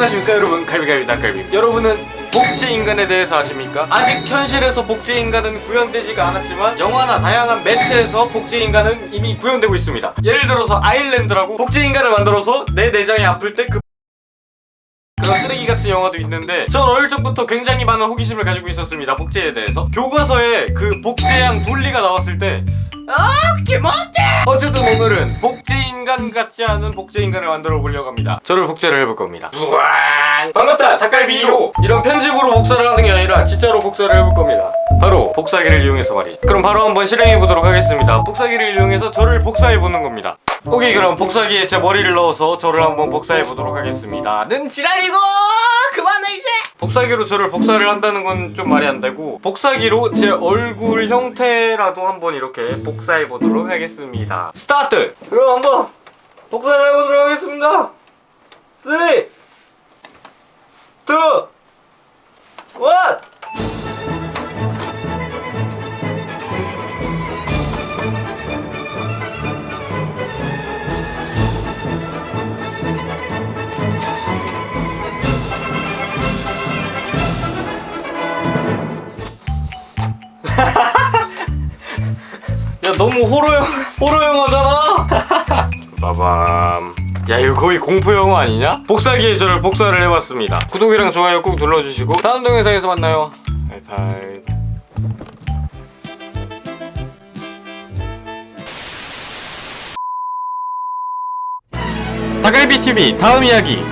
안녕하십니까 여러분. 갈비갈비 닭갈비. 여러분은 복제 인간에 대해서 아십니까? 아직 현실에서 복제 인간은 구현되지가 않았지만 영화나 다양한 매체에서 복제 인간은 이미 구현되고 있습니다. 예를 들어서 아일랜드라고 복제 인간을 만들어서 내 내장이 아플 때그 그런 쓰레기 같은 영화도 있는데 전 어릴 적부터 굉장히 많은 호기심을 가지고 있었습니다 복제에 대해서. 교과서에 그 복제양 돌리가 나왔을 때 아, 기못해! 어쨌든 오늘은 복제 인간 같지 않은 복제 인간을 만들어 보려고 합니다. 저를 복제를 해볼 겁니다. 우왕! 반갑다, 닭갈비 2호! 이런 편집으로 복사를 하는 게 아니라 진짜로 복사를 해볼 겁니다. 바로 복사기를 이용해서 말이죠. 그럼 바로 한번 실행해 보도록 하겠습니다. 복사기를 이용해서 저를 복사해 보는 겁니다. 오케이, 그럼 복사기에 제 머리를 넣어서 저를 한번 복사해 보도록 하겠습니다. 는 지랄이고! 복사기로 저를 복사를 한다는 건 좀 말이 안 되고 복사기로 제 얼굴 형태라도 한번 이렇게 복사해 보도록 하겠습니다. 스타트! 그럼 한번 복사를 해보도록 하겠습니다. 3 2 1 너무 호러 영 호러 영화잖아. 빠밤. 야 이거 거의 공포 영화 아니냐? 복사기에 저를 복사를 해봤습니다. 구독이랑 좋아요 꾹 눌러주시고 다음 동영상에서 만나요. 바이바이. 닭갈비 TV 다음 이야기.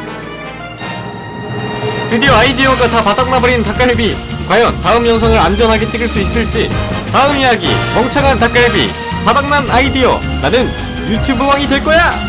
드디어 아이디어가 다 바닥나버린 닭갈비 과연 다음 영상을 안전하게 찍을 수 있을지 다음 이야기 멍청한 닭갈비 바닥난 아이디어. 나는 유튜브 왕이 될 거야